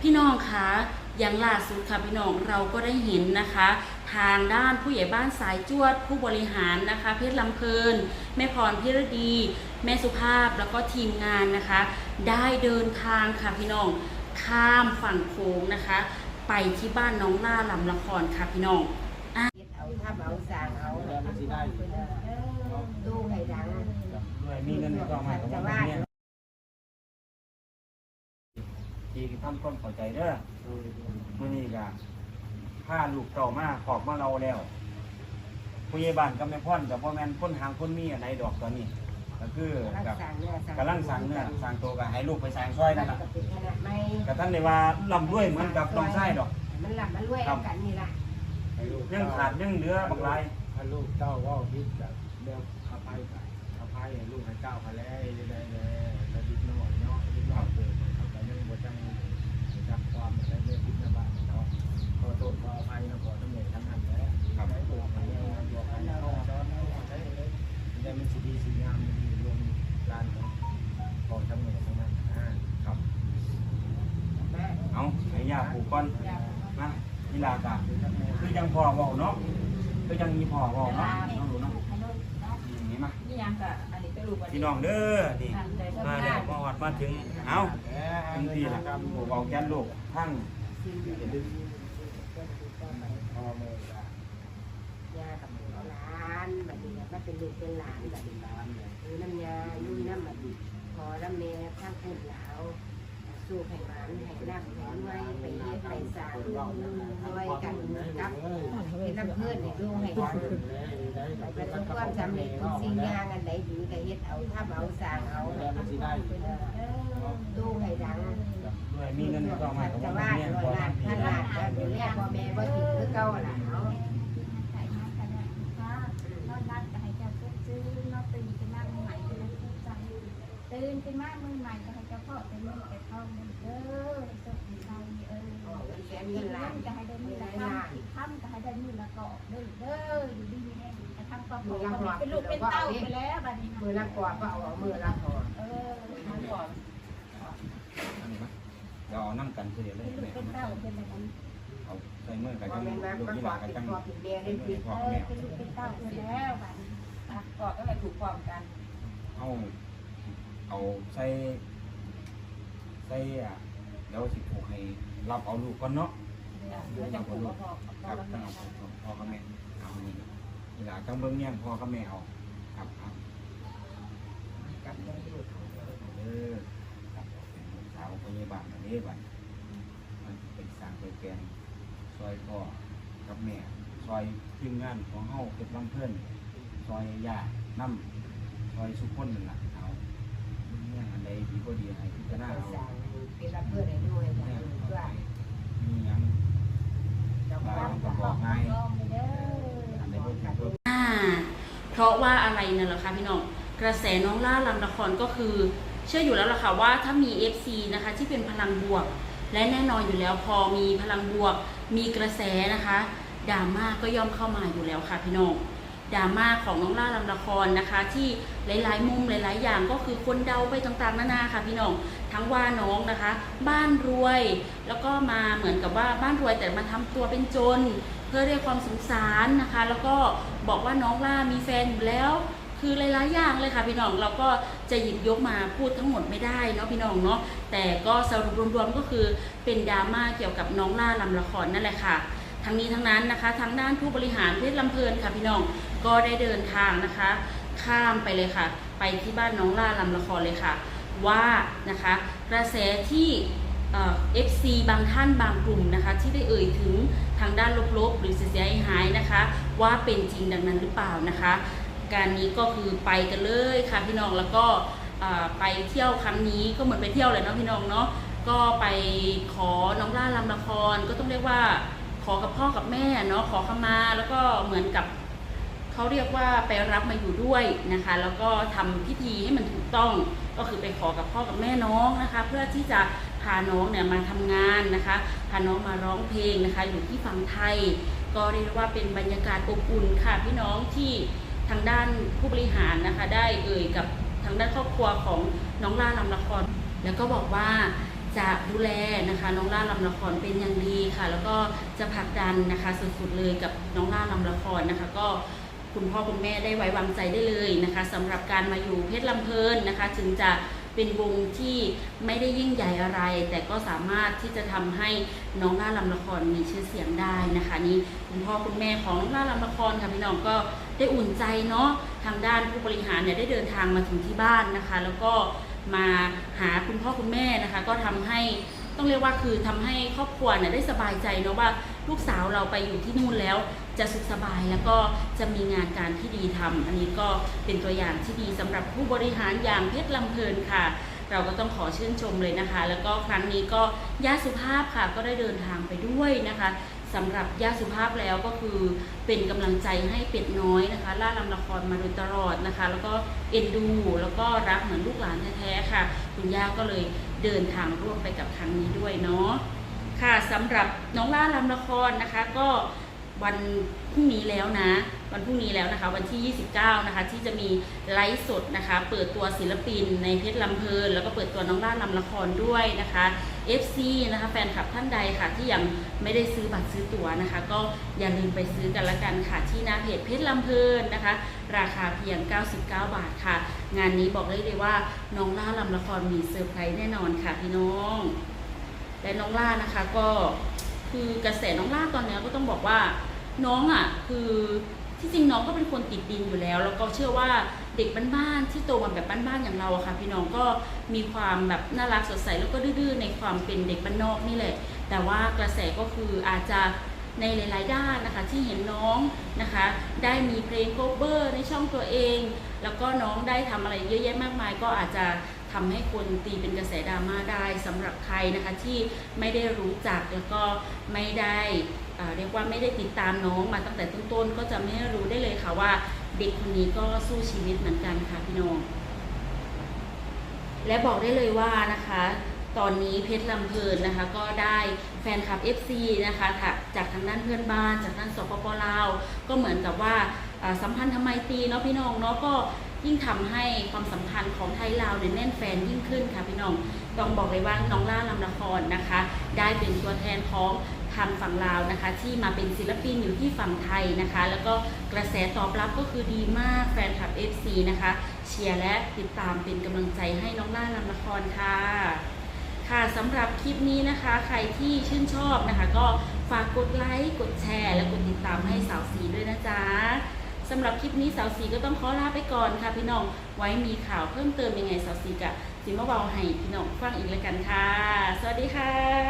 พี่น้องคะอย่างล่าสุดค่ะพี่น้องเราก็ได้เห็นนะคะ ทางด้านผู้ใหญ่บ้านสายจวด ผู้บริหารนะคะ เพชรลำเพลิน แม่พรพิรดี แม่สุภาพแล้วก็ทีมงานนะคะ ได้เดินทางค่ะพี่น้องข้ามฝั่งโค้งนะคะ ไปที่บ้านน้องล่าลำละครค่ะพี่น้องเฮ็ดเอาถ้าเอาสร้างเอาแล้วมันสิได้ตู้ให้ดังด้วยมีเงินก็มาของมันเนี่ย ที่ทำความเข้าใจเด้อมื่อนี้ก็พาลูกเก่ามาขอบมาเราแล้วผู้ใหญ่บ้านกับแม่พ่อนกับพ่อแม่นคนหางคนมีอะไรดอกตอนนี้ ก็คือรักกับสร้างเนื้อกำลังสั่งเนื้อสั่งตัวก็ให้ลูกไปสั่งซอยนั่นแหละก็เป็นขนาดไม่กระทั่งในว่าลำด้วยเหมือนกับลองไส้ดอก มันหลับมันรวยเอากันนี่ล่ะยังขาดยังเหลือบางรายถ้าลูกเจ้าว่าคิดแบบเรื่องอภัยกันอภัยให้ลูกให้เจ้าไปแล้วได้เลยแล้วดิบน้อยเนาะดิบน้อยเกิดเขาแต่ยังบ่จังจับความได้เรื่องพิษนะบ้านเนาะขอโทษขออภัยนะขอทั้งหมดทั้งนั้นแหละครับได้บอกให้เราบอกให้เราดอนเราได้เลยได้มันสิดีสิงามมีรวมการของของทั้งหมดทั้งนั้นอ่า ครับ มา เอาให้ยาปลูกก่อนนะนี่ลากาคือยังพอเว้าเนาะคือยังมีพอเว้าเนาะน้องรู้เนาะอย่างนี้มานี่ยังกะอันนี้ก็รู้ว่าพี่น้องเด้อนี่มาแล้วมาวัดมาถึงเอาถึงที่ละผูกเอาแกนลูกทั้งสิ่งที่ดีพ่อแม่ก็ยากับหลานบัดนี้ก็เป็นลูกเป็นหลานบัดนี้คือน้ำยาลุยน้ำบัดนี้พอน้ำแม่ทั้งพูดหลาว สู้ให้หวานให้น้ำให้รวยไปเฮ็ดไปสร้างรวยกันกับเป็นน้ำเพื่อนให้ลูกให้หวานประสบความสำเร็จทุกสิ่งอย่างอันไหนดีก็เฮ็ดเอาถ้าเอาสร้างเอาดูให้ดังมีเงินก็มาจะว่าเนี่ยร้อยล้านพันล้านก็ดูแลพ่อแม่บ่ทิ้งคือเก่าล่ะเนาะ ตื่นขึ้นมามือใหม่ก็ให้เจ้าพ่อเป็นมือแต่เข้ามือเด้อให้เจ้าของเรเออแสนเงินล้านก็ให้ได้มือละคำอีกคำก็ให้ได้มือละเกาะเด้อเด้ออยู่ดีแน่กระทั่งครอบครัวเป็นลูกเป็นเต้าไปแล้วบัดนี้มือละกว่าก็เอามือละพอเออมาก่อนอันนี้มาเดี๋ยวเอาน้ำกันเดี๋ยเลยเป็นลูกเป็นเต้าเป็นอะไรกันเอาใส่มือกันจังแม่มาลูกมันที่หอลากันเป็นจังพ่อเป็นแม่ได้เป็สินพ่อเออเป็นลูกเป็นเต้าไปแล้วบัดนี้กอดก็เลยถูกความกันเอา เอาใส่ใส่อะเดี๋ยวสิผูกให้รับเอาลูกก่อนเนาะแล้วจะผูกพอครับต้องเอาพ่อกับแม่เอานี่เวลาต้องเบิ่งเนี่ยพ่อกับแม่เอาครับครับกับแม่ลูกเออครับเป็นสาวพยาบาลอันนี้บัดมันเป็นสร้างเป็นแกนซอยพ่อกับแม่ซอยทีมงานของเฮาเป็นลำเพิ่นซอยญาติน้ำซอยสุขคนนั่นล่ะเอาเนี่ยอัน ใดดีก็ดีให้พิจารณาเอาเป็นรับเพื่อนให้ด้วยเนี่ยด้วยมีหยังเจ้าของก็บอกง่ายองไปเด้ออันใดบ่ถูกก็อ่าเพราะว่าอะไรนี่ยเหรอคะพี่น้องกระแสน้องล่าลำละครก็คือ เชื่ออยู่แล้วล่ะค่ะว่าถ้ามี FC นะคะที่เป็นพลังบวก และแน่นอนอยู่แล้วพอมีพลังบวก มีกระแสนะคะดราม่าก็ย่อมเข้ามาอยู่แล้วค่ะพี่น้อง ดราม่าของน้องล่าลำละครนะคะ ที่หลายๆ มุมหลาย ๆ อย่างก็คือคนเดาไปต่างๆนานาค่ะ พี่น้องทั้งว่าน้องนะคะ บ้านรวย แล้วก็มาเหมือนกับว่าบ้านรวยแต่มาทำตัวเป็นจน เพื่อเรียกความสงสารนะคะ แล้วก็บอกว่าน้องล่ามีแฟนอยู่แล้วคือหลายๆอย่างเลยค่ะพี่น้องเราก็จะหยิบยกมาพูดทั้งหมดไม่ได้เนาะพี่น้องเนาะแต่ก็สรุปรวมๆก็คือเป็นดราม่าเกี่ยวกับน้องล่าลำละครนั่นแหละค่ะ ทั้งนี้ทั้งนั้นนะคะทางด้านผู้บริหารเพชรลำเพลินค่ะพี่น้องก็ได้เดินทางนะคะ ข้ามไปเลยค่ะ ไปที่บ้านน้องล่าลำละครเลยค่ะ ว่านะคะกระแสที่เอฟซีบางท่านบางกลุ่มนะคะ ที่ได้เอ่ยถึงทางด้านลบๆ หรือเสียหายนะคะ ว่าเป็นจริงดังนั้นหรือเปล่านะคะ การนี้ก็คือไปกันเลยค่ะพี่น้องแล้วก็ไปเที่ยวครั้งนี้ก็เหมือนไปเที่ยวเลยเนาะพี่น้องเนาะก็ไปขอน้องล่าลำละครก็ต้องเรียกว่า ขอกับพ่อกับแม่เนาะขอขมาแล้วก็เหมือนกับเขาเรียกว่าไปรับมาอยู่ด้วยนะคะ แล้วก็ทำพิธีให้มันถูกต้องก็คือไปขอกับพ่อกับแม่น้องนะคะ เพื่อที่จะพาน้องเนี่ยมาทำงานนะคะพาน้องมาร้องเพลงนะคะ อยู่ที่ฝั่งไทย ก็เรียกว่าเป็นบรรยากาศอบอุ่นค่ะพี่น้องที่ทางด้านผู้บริหารนะคะ ได้เอ่ยกับทางด้านครอบครัวของน้องล่าลำละคร แล้วก็บอกว่า จะดูแลนะคะน้องล่าลำละครเป็นอย่างดีค่ะ แล้วก็จะผลักดันนะคะสุดๆเลยกับน้องล่าลำละครนะคะ ก็คุณพ่อคุณแม่ได้ไว้วางใจได้เลยนะคะสำหรับการมาอยู่เพชรลำเพลินนะคะ ถึงจะเป็นวงที่ไม่ได้ยิ่งใหญ่อะไร แต่ก็สามารถที่จะทำให้น้องล่าลำละครมีชื่อเสียงได้นะคะ นี่คุณพ่อคุณแม่ของน้องล่าลำละครค่ะพี่น้องก็ได้อุ่นใจเนาะทางด้านผู้บริหารเนี่ยได้เดินทางมาถึงที่บ้านนะคะ แล้วก็ มาหาคุณพ่อคุณแม่นะคะ ก็ทำให้ต้องเรียกว่าคือทำให้ครอบครัวเนี่ยได้สบายใจเนาะว่าลูกสาวเราไปอยู่ที่นู่นแล้ว จะสุขสบายแล้วก็จะมีงานการที่ดีทำอันนี้ก็เป็นตัวอย่างที่ดีสำหรับผู้บริหารอย่างเพชรลำเพลินค่ะ เราก็ต้องขอชื่นชมเลยนะคะ แล้วก็ครั้งนี้ก็ย่าสุภาพค่ะก็ได้เดินทางไปด้วยนะคะ สำหรับย่าสุภาพแล้วก็คือเป็นกำลังใจให้เป็ดน้อยนะคะล่าลำละครมาโดยตลอดนะคะ แล้วก็เอ็นดูแล้วก็รักเหมือนลูกหลานแท้ๆค่ะ คุณย่าก็เลยเดินทางร่วมไปกับครั้งนี้ด้วยเนาะค่ะสำหรับน้องล่าลำละครนะคะ ก็วันพรุ่งนี้แล้วนะ วันพรุ่งนี้แล้วนะคะ วันที่ 29 นะคะ ที่จะมีไลฟ์สดนะคะ เปิดตัวศิลปินในเพชรลำเพลินแล้วก็เปิดตัวน้องล่าลำละครด้วยนะคะ FC นะคะแฟนคลับท่านใดค่ะที่ยังไม่ได้ซื้อบัตรซื้อตั๋วนะคะ ก็อย่าลืมไปซื้อกันละกันค่ะ ที่หน้าเพจเพชรลำเพลินนะคะ ราคาเพียง 99 บาทค่ะ งานนี้บอกได้เลยว่าน้องล่าลำละครมีเซอร์ไพรส์แน่นอนค่ะพี่น้อง และน้องล่านะคะก็คือกระแสน้องล่าตอนนี้ก็ต้องบอกว่าน้องอะคือที่จริงน้องก็เป็นคนติดดินอยู่แล้ว แล้วก็เชื่อว่า เด็กบ้านๆที่โตมาแบบบ้านๆอย่างเราอะค่ะ พี่น้องก็มีความแบบน่ารักสดใสแล้วก็ดื้อๆในความเป็นเด็กบ้านนอกนี่แหละ แต่ว่ากระแสก็คืออาจจะในหลาย ๆ ด้านนะคะที่เห็นน้องนะคะ ได้มีเพลงโคเวอร์ในช่องตัวเอง แล้วก็น้องได้ทำอะไรเยอะแยะมากมาย ก็อาจจะทำให้คนตีเป็นกระแสดราม่าได้สำหรับใครนะคะที่ไม่ได้รู้จักแล้วก็ไม่ได้อ่าเรียกว่าไม่ได้ติดตามน้องมาตั้งแต่ต้น ๆ ก็จะไม่รู้ได้เลยค่ะว่า เด็กคนนี้ก็สู้ชีวิตเหมือนกันค่ะพี่น้อง และบอกได้เลยว่านะคะ ตอนนี้เพชรลำเพลินนะคะ ก็ได้แฟนคลับ FC นะคะคะจากทางด้านเพื่อนบ้าน จากด้านสปปลาว ก็เหมือนกับว่าสัมพันธ์ทำไมตีเนาะพี่น้องเนาะก็ยิ่งทำให้ความสัมพันธ์ของไทยลาวเนี่ยแน่นแฟนยิ่งขึ้นค่ะพี่น้อง ต้องบอกเลยว่าน้องล่าลำละครนะคะ ได้เป็นตัวแทนของ ทางฝั่งลาวนะคะ ที่มาเป็นศิลปินอยู่ที่ฝั่งไทยนะคะ แล้วก็กระแสตอบรับก็คือดีมากแฟนคลับ FC นะคะ เชียร์และติดตามเป็นกำลังใจให้น้องล่าลำละครค่ะค่ะสำหรับคลิปนี้นะคะ ใครที่ชื่นชอบนะคะ ก็ฝากกดไลค์กดแชร์ และกดติดตามให้สาวสีด้วยนะจ๊ะสำหรับคลิปนี้สาวสีก็ต้องขอลาไปก่อนค่ะพี่น้องไว้มีข่าวเพิ่มเติมยังไงสาวสีกะจิมาเบาให้พี่น้องฟังอีกแล้วกันค่ะ สวัสดีค่ะ